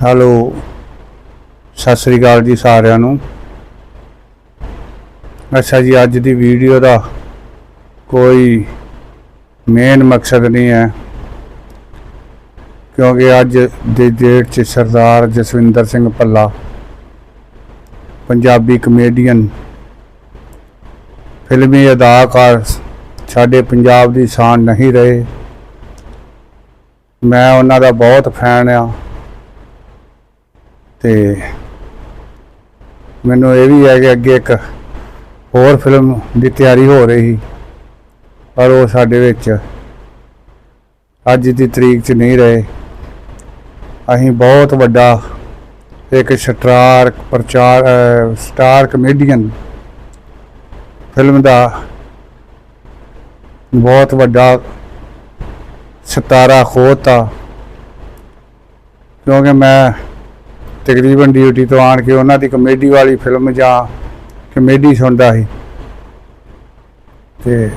Hello, Sat Sri ਅਕਾਲ ਜੀ ਸਾਰਿਆਂ ਨੂੰ। ਅੱਛਾ ਜੀ, ਅੱਜ ਦੀ ਵੀਡੀਓ ਦਾ ਕੋਈ ਮੇਨ ਮਕਸਦ ਨਹੀਂ ਹੈ, ਕਿਉਂਕਿ ਅੱਜ ਦੀ ਡੇਟ 'ਚ ਸਰਦਾਰ ਜਸਵਿੰਦਰ ਸਿੰਘ ਭੱਲਾ, ਪੰਜਾਬੀ ਕਮੇਡੀਅਨ ਫਿਲਮੀ ਅਦਾਕਾਰ ਸਾਡੇ ਪੰਜਾਬ ਦੀ ਸ਼ਾਨ ਨਹੀਂ ਰਹੇ। ਮੈਂ ਉਹਨਾਂ ਦਾ ਬਹੁਤ ਫੈਨ ਆ। ਤੇ ਮੈਨੂੰ ਇਹ ਵੀ ਹੈ ਕਿ ਅੱਗੇ ਇੱਕ ਹੋਰ ਫਿਲਮ ਦੀ ਤਿਆਰੀ ਹੋ ਰਹੀ ਪਰ ਉਹ ਸਾਡੇ ਵਿੱਚ ਅੱਜ ਦੀ ਤਰੀਕ 'ਚ ਨਹੀਂ ਰਹੇ। ਅਸੀਂ ਬਹੁਤ ਵੱਡਾ ਇੱਕ ਸਟਾਰ, ਪ੍ਰਚਾਰ ਸਟਾਰ ਕਮੇਡੀਅਨ ਫਿਲਮ ਦਾ ਬਹੁਤ ਵੱਡਾ ਸਤਾਰਾ ਖੋਤਾ ਕਿਉਂਕਿ ਮੈਂ ਤਕਰੀਬਨ ਡਿਊਟੀ ਤੋਂ ਆਣ ਕੇ ਉਹਨਾਂ ਦੀ ਕਮੇਡੀ ਵਾਲੀ ਫਿਲਮ ਜਾਂ ਕਮੇਡੀ ਸੁਣਦਾ ਸੀ। ਤੇ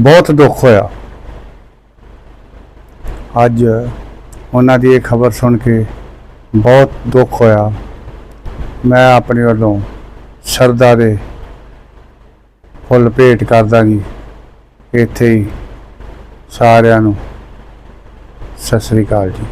ਬਹੁਤ ਦੁੱਖ ਹੋਇਆ। ਅੱਜ ਉਹਨਾਂ ਦੀ ਇਹ ਖਬਰ ਸੁਣ ਕੇ ਬਹੁਤ ਦੁੱਖ ਹੋਇਆ। ਮੈਂ ਆਪਣੇ ਵੱਲੋਂ ਸਰਦਾ ਦੇ ਫੁੱਲ ਭੇਟ ਕਰਦਾ ਜੀ। ਇੱਥੇ ਹੀ ਸਾਰਿਆਂ ਨੂੰ ਸਤਿ ਸ੍ਰੀ ਅਕਾਲ ਜੀ।